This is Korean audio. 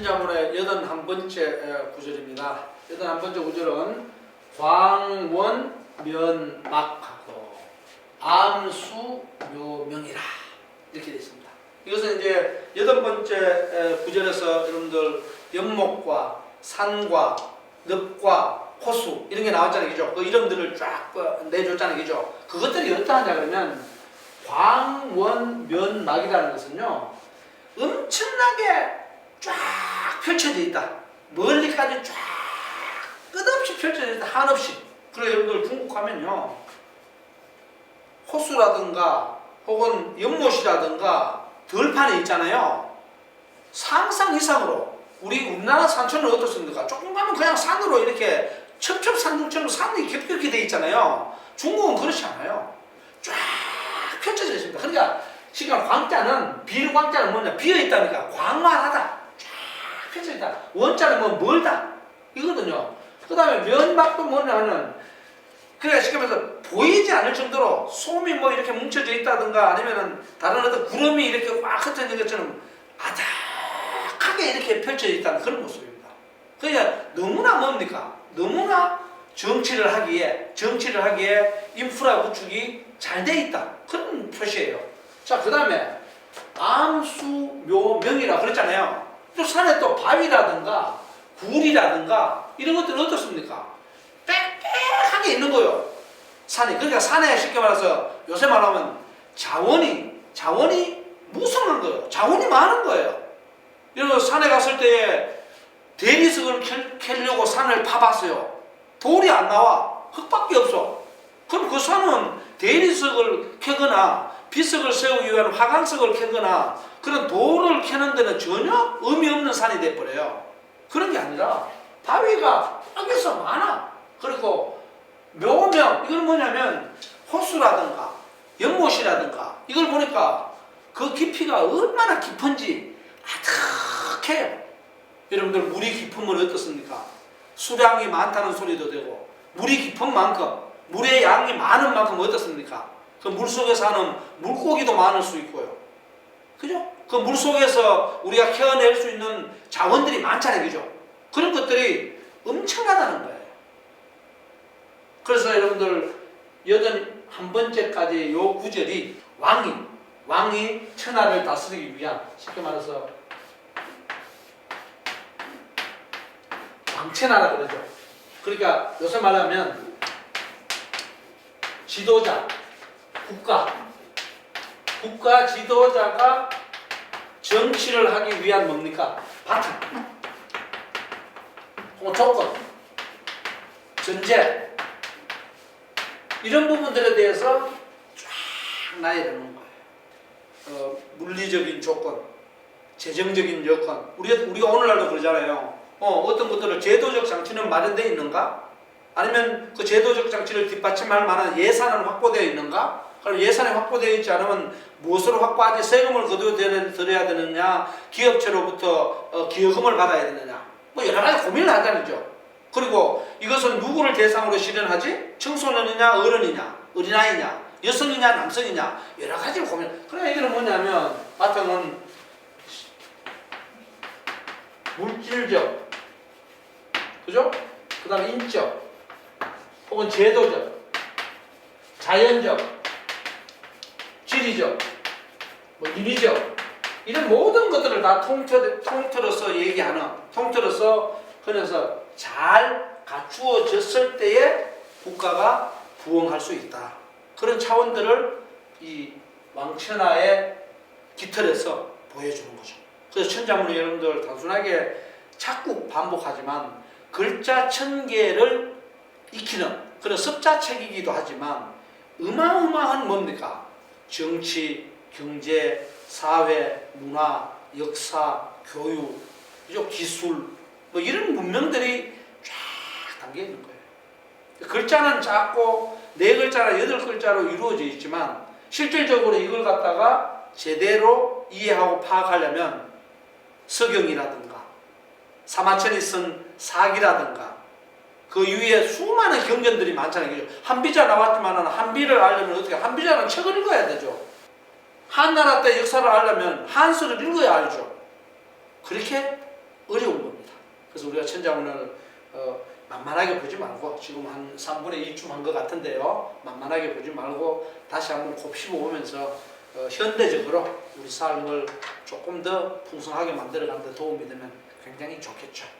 천자문의 여든 한 번째 구절입니다. 여든 한 번째 구절은 광원 면막하고 암수 묘명이라 이렇게 되어 있습니다. 이것은 이제 여덟 번째 에, 구절에서 여러분들 연목과 산과 늪과 호수 이런 게 나왔잖아요, 그죠? 그 이름들을 쫙 어, 내줬잖아요, 그죠? 그것들이 어떠하냐 그러면 광원면막이라는 것은요 엄청나게 쫙 펼쳐져 있다. 멀리까지 쫙 끝없이 펼쳐져 있다. 한없이. 그래 여러분들 궁극하면요 호수라든가 혹은 연못이라든가 들판에 있잖아요. 상상 이상으로 우리 우리나라 산천은 어떻습니까? 조금 가면 그냥 산으로 이렇게 첩첩산중처럼 산이 겹겹게 돼 있잖아요. 중국은 그렇지 않아요. 쫙 펼쳐져 있습니다. 그러니까 지금 광자는 비광자는 뭐냐 비어 있다니까 광활하다. 있다. 원자는 뭐 멀다 이거거든요. 그 다음에 면막도 뭐냐면 그래 쉽게 말해서 보이지 않을 정도로 솜이 뭐 이렇게 뭉쳐져 있다든가 아니면은 다른 어떤 구름이 이렇게 꽉 흩어진 것처럼 아닥하게 이렇게 펼쳐져 있다는 그런 모습입니다. 그러니까 너무나 뭡니까? 너무나 정치를 하기에 정치를 하기에 인프라 구축이 잘 돼 있다 그런 표시예요. 자 그 다음에 암수묘명이라 그랬잖아요. 또 산에 또 바위라든가 굴이라든가 이런 것들은 어떻습니까? 빽빽하게 있는 거요. 산이 그러니까 산에 쉽게 말해서 요새 말하면 자원이 자원이 무성한 거예요. 자원이 많은 거예요. 여러분 산에 갔을 때 대리석을 캘- 캐려고 산을 파봤어요. 돌이 안 나와. 흙밖에 없어. 그럼 그 산은 대리석을 캐거나 비석을 세우기 위한 화강석을 캐거나 그런 돌을 캐는 데는 전혀 의미 없는 산이 돼버려요. 그런 게 아니라 바위가 땅에서 많아. 그리고 묘명 이건 뭐냐면 호수라든가 연못이라든가 이걸 보니까 그 깊이가 얼마나 깊은지 아득해요. 여러분들 물이 깊으면 어떻습니까? 수량이 많다는 소리도 되고 물이 깊은 만큼 물의 양이 많은 만큼 어떻습니까? 그 물 속에 사는 물고기도 많을 수 있고요. 그죠? 그 물 속에서 우리가 캐어낼 수 있는 자원들이 많잖아요. 그죠? 그런 것들이 엄청나다는 거예요. 그래서 여러분들 여든 한 번째까지 요 구절이 왕이 왕이 천하를 다스리기 위한 쉽게 말해서 왕천하라 그러죠. 그러니까 요새 말하면 지도자, 국가, 국가 지도자가 정치를 하기 위한 뭡니까? 바탕, 혹은 조건, 전제 이런 부분들에 대해서 쫙 나야 되는 거예요. 어, 물리적인 조건, 재정적인 여건. 우리가 우리가 오늘날도 그러잖아요. 어, 어떤 것들을 제도적 장치는 마련되어 있는가? 아니면 그 제도적 장치를 뒷받침할 만한 예산은 확보되어 있는가? 그럼 예산이 확보되어 있지 않으면 무엇으로 확보하지? 세금을 거둬들여야 되느냐? 기업체로부터 어, 기여금을 받아야 되느냐? 뭐 여러 가지 고민을 하자는죠. 그리고 이것은 누구를 대상으로 실현하지? 청소년이냐, 어른이냐, 어린아이냐, 여성이냐, 남성이냐 여러 가지 고민. 그래 이거는 뭐냐면 바탕은 물질적, 그죠? 그 다음에 인적, 혹은 제도적, 자연적, 지리적, 뭐 인위적 이런 모든 것들을 다 통틀, 통틀어서 얘기하는 통틀어서 그래서 잘 갖추어졌을 때에 국가가 부흥할 수 있다. 그런 차원들을 이 왕천하의 깃털에서 보여주는 거죠. 그래서 천자문은 여러분들 단순하게 자꾸 반복하지만 글자 천 개를 익히는 그런 습자책이기도 하지만 어마어마한 뭡니까? 정치, 경제, 사회, 문화, 역사, 교육? 기술 뭐 이런 문명들이 쫙 담겨 있는 거예요. 글자는 작고 네 글자나 여덟 글자로 이루어져 있지만 실질적으로 이걸 갖다가 제대로 이해하고 파악하려면 서경이라든가 사마천이 쓴 사기라든가 그 위에 수많은 경전들이 많잖아요. 한비자 나왔지만 한비를 알려면 어떻게 한비자는 책을 읽어야 되죠. 한나라 때 역사를 알려면 한서를 읽어야 알죠. 그렇게 어려운 겁니다. 그래서 우리가 천자문을 어, 만만하게 보지 말고 지금 한 3분의 2쯤 한 것 같은데요. 만만하게 보지 말고 다시 한번 곱씹어 보면서 어, 현대적으로 우리 삶을 조금 더 풍성하게 만들어 가는 데 도움이 되면 굉장히 좋겠죠.